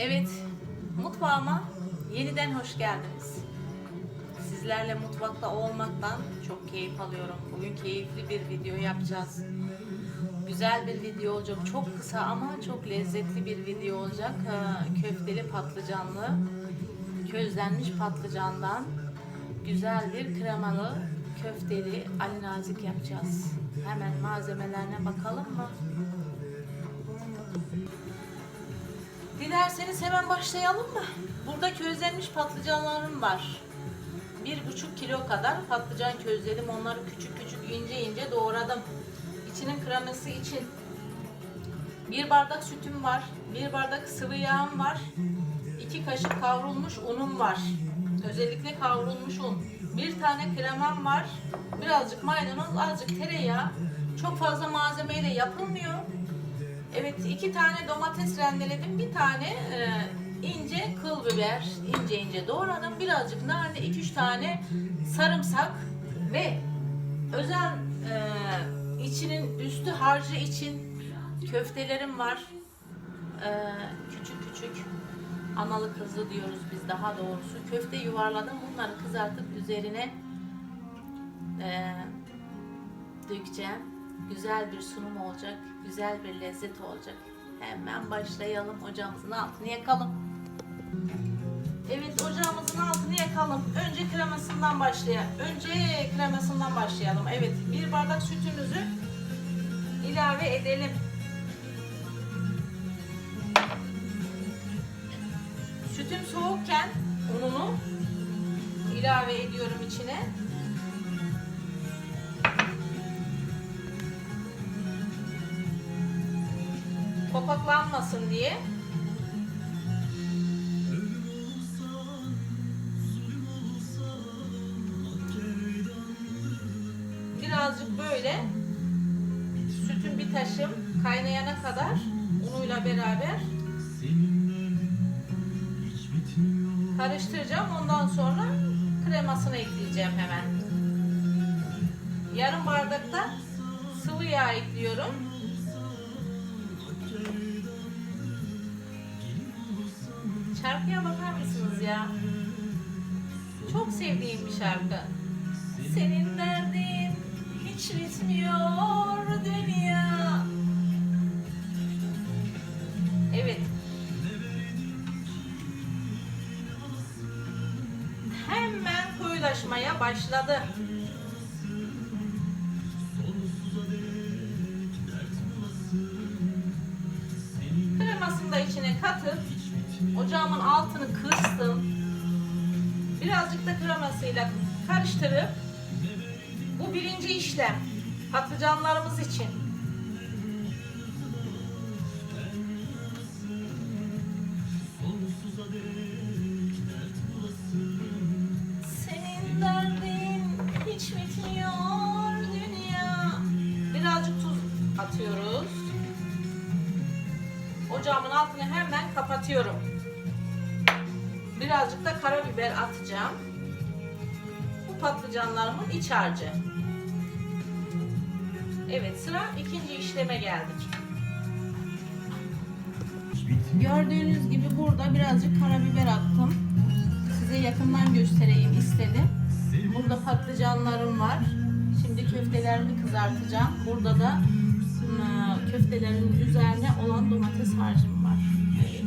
Evet, mutfağıma yeniden hoş geldiniz. Sizlerle mutfakta olmaktan çok keyif alıyorum. Bugün keyifli bir video yapacağız. Güzel bir video olacak. Çok kısa ama çok lezzetli bir video olacak. Ee, Köfteli patlıcanlı, közlenmiş patlıcandan güzel bir kremalı köfteli Ali Nazik yapacağız. Hemen malzemelerine bakalım mı? Dilerseniz hemen başlayalım mı? Burada közlenmiş patlıcanlarım var. Bir buçuk kilo kadar patlıcan közledim. Onları küçük küçük ince ince doğradım. İçinin kreması için bir bardak sütüm var. Bir bardak sıvı yağım var. iki kaşık kavrulmuş unum var. Özellikle kavrulmuş un. Bir tane kremam var. Birazcık maydanoz, azıcık tereyağı. Çok fazla malzemeyle yapılmıyor. Evet iki tane domates rendeledim. Bir tane e, ince kıl biber ince ince doğradım. Birazcık nane, iki üç tane sarımsak ve özel e, içinin üstü harcı için köftelerim var. E, küçük küçük analı kızlı diyoruz biz daha doğrusu. Köfte yuvarladım. Bunları kızartıp üzerine e, dökeceğim. Güzel bir sunum olacak. Güzel bir lezzet olacak. Hemen başlayalım. Ocağımızın altını yakalım. Evet ocağımızın altını yakalım. Önce kremasından başlayalım. Önce kremasından başlayalım. Evet bir bardak sütümüzü ilave edelim. Sütüm soğukken ununu ilave ediyorum içine. Topaklanmasın diye. Birazcık böyle sütün bir taşım kaynayana kadar unuyla beraber karıştıracağım. Ondan sonra kremasını ekleyeceğim hemen. Yarım bardakta sıvı yağ ekliyorum. Şarkıya bakar mısınız ya? Çok sevdiğim bir şarkı. Senin derdin hiç bitmiyor dünya. Evet. Hemen koyulaşmaya başladı. Kremasını da içine katıp ocağımın altını kıstım. Birazcık da kremasıyla karıştırıp bu birinci işlem patlıcanlarımız için. Ocağımın altını hemen kapatıyorum. Birazcık da karabiber atacağım. Bu patlıcanlarımın iç harcı. Evet sıra ikinci işleme geldik. Gördüğünüz gibi burada birazcık karabiber attım. Size yakından göstereyim istedim. Burada patlıcanlarım var. Şimdi köftelerimi kızartacağım. Burada da ım, köftelerimin üzerine olan domates harcım var. Evet.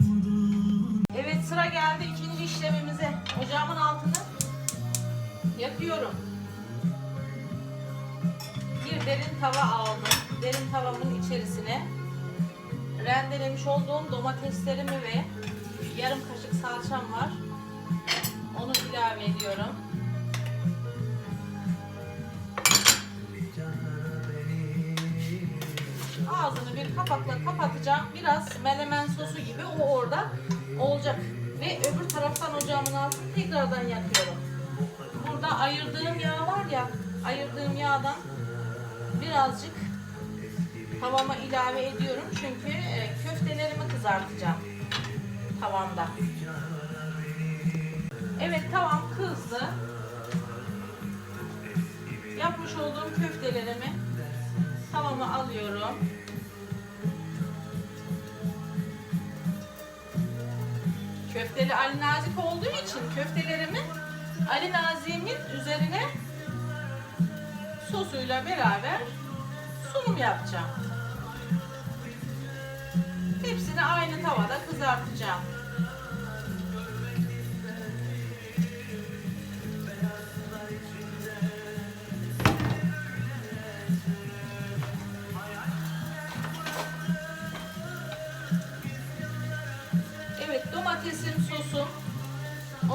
Evet sıra geldi ikinci işlemimize. Ocağımın altını yakıyorum. Bir derin tava aldım. Derin tavamın içerisine rendelemiş olduğum domateslerimi ve yarım kaşık salçam var. Onu ilave ediyorum. Kapakla kapatacağım. Biraz melemen sosu gibi o orada olacak. Ve öbür taraftan ocağımın altını tekrardan yakıyorum. Burada ayırdığım yağ var ya, ayırdığım yağdan birazcık tavama ilave ediyorum. Çünkü e, köftelerimi kızartacağım tavamda. Evet tavam kızdı. Yapmış olduğum köftelerimi tavama alıyorum. Köfteli Ali Nazik olduğu için köftelerimi Ali Nazik'imin üzerine sosuyla beraber sunum yapacağım. Hepsini aynı tavada kızartacağım.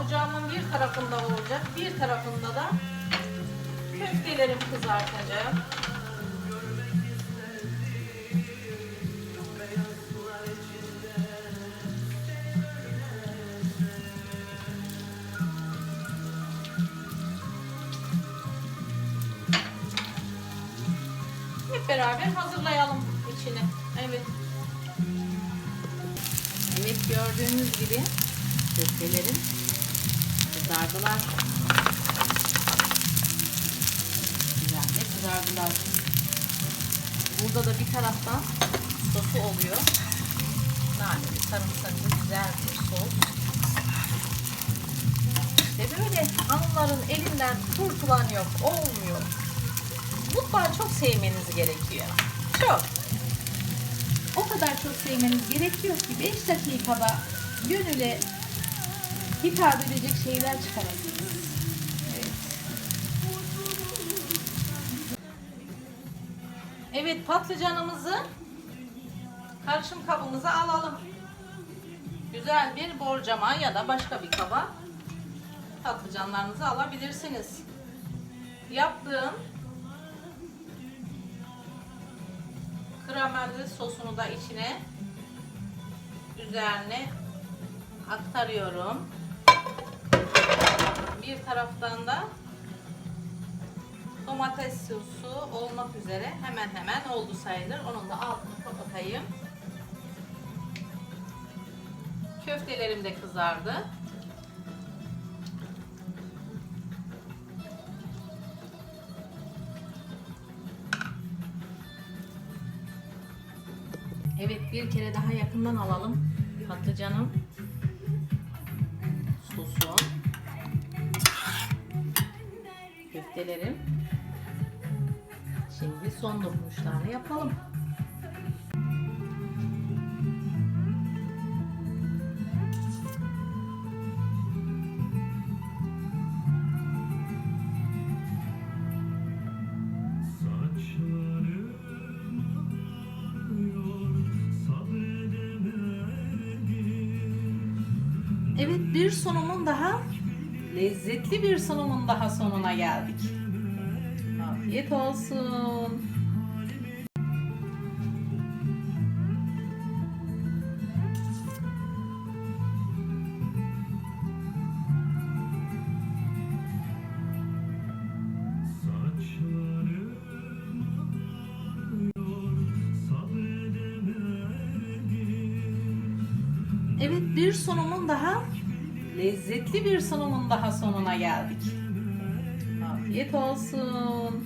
Ocağımın bir tarafında olacak. Bir tarafında da köftelerimi kızartacağım. Hep beraber hazırlayalım içini. Evet. Evet gördüğünüz gibi köftelerim kızardılar. Güzel de kızardılar. Burada da bir taraftan sosu oluyor. Naneli sarımsaklı güzel bir sos. İşte böyle hanımların elinden kurtulan yok. Olmuyor. Mutfağı çok sevmeniz gerekiyor. Çok. O kadar çok sevmeniz gerekiyor ki 5 dakikada gönüle hitap edecek şeyler çıkarabilirsiniz. Evet. Patlıcanımızı karışım kabımıza alalım. Güzel bir borcama ya da başka bir kaba patlıcanlarınızı alabilirsiniz. Yaptığım kremelli sosunu da içine üzerine aktarıyorum. Bir taraftan da domates sosu olmak üzere hemen hemen oldu sayılır. Onun da altını kapatayım. Köftelerim de kızardı. Evet bir kere daha yakından alalım patlıcanım. Sosu. Köftelerim. Şimdi son dokunuşlarını yapalım. Evet bir sunumun daha lezzetli bir sunumun daha sonuna geldik. Afiyet olsun. Evet bir sunumun daha lezzetli bir sunumun daha sonuna geldik. Afiyet olsun.